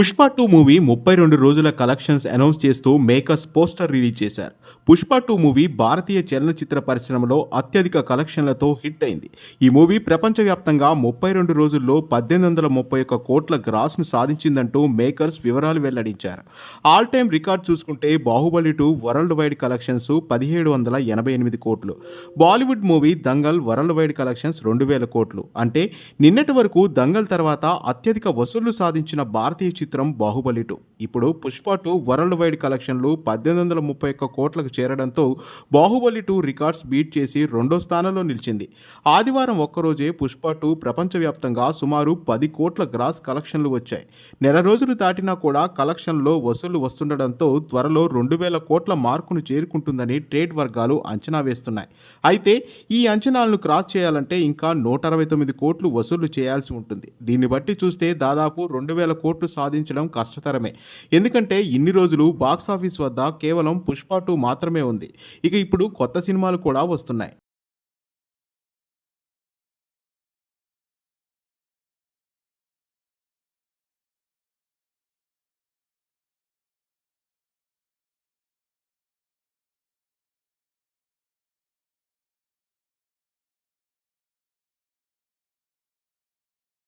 Pushpa two movie ముప్పై రెండు రోజుల కలెక్షన్స్ అనౌన్స్ చేస్తూ మేకర్స్ పోస్టర్ రిలీజ్ చేశారు. పుష్ప టూ మూవీ భారతీయ చలనచిత్ర పరిశ్రమలో అత్యధిక కలెక్షన్లతో హిట్ అయింది. ఈ మూవీ ప్రపంచవ్యాప్తంగా ముప్పై రెండు రోజుల్లో పద్దెనిమిది వందల ముప్పై ఒక్క కోట్ల గ్రాస్ను సాధించిందంటూ మేకర్స్ వివరాలు వెల్లడించారు. ఆల్ టైమ్ రికార్డ్ చూసుకుంటే Baahubali two world wide collections పదిహేడు వందల ఎనభై ఎనిమిది కోట్లు. Bollywood movie Dangal world wide collections రెండు వేల కోట్లు. అంటే నిన్నటి వరకు దంగల్ తర్వాత అత్యధిక వసూళ్ళు సాధించిన భారతీయ చిత్రం చిత్రం బాహుబలి టూ ఇప్పుడు పుష్ప టూ వరల్డ్ వైడ్ కలెక్షన్లు పద్దెనిమిది వందల ముప్పై ఒక్క కోట్లకు చేరడంతో బాహుబలి టూ రికార్డ్స్ బీట్ చేసి రెండో స్థానంలో నిలిచింది. ఆదివారం ఒక్కరోజే పుష్ప టూ ప్రపంచవ్యాప్తంగా సుమారు పది కోట్ల గ్రాస్ కలెక్షన్లు వచ్చాయి. నెల రోజులు దాటినా కూడా కలెక్షన్లో వసూళ్ళు వస్తుండడంతో త్వరలో రెండు వేల కోట్ల మార్కును చేరుకుంటుందని ట్రేడ్ వర్గాలు అంచనా వేస్తున్నాయి. అయితే ఈ అంచనాలను క్రాస్ చేయాలంటే ఇంకా నూట అరవై తొమ్మిది కోట్లు వసూలు చేయాల్సి ఉంటుంది. దీన్ని బట్టి చూస్తే దాదాపు రెండు వేల కోట్లు సాధించడం కష్టతరమే. ఎందుకంటే ఇన్ని రోజులు బాక్సాఫీస్ వద్ద కేవలం పుష్ప టూ మాత్రమే ఉంది. ఇక ఇప్పుడు కొత్త సినిమాలు కూడా వస్తున్నాయి.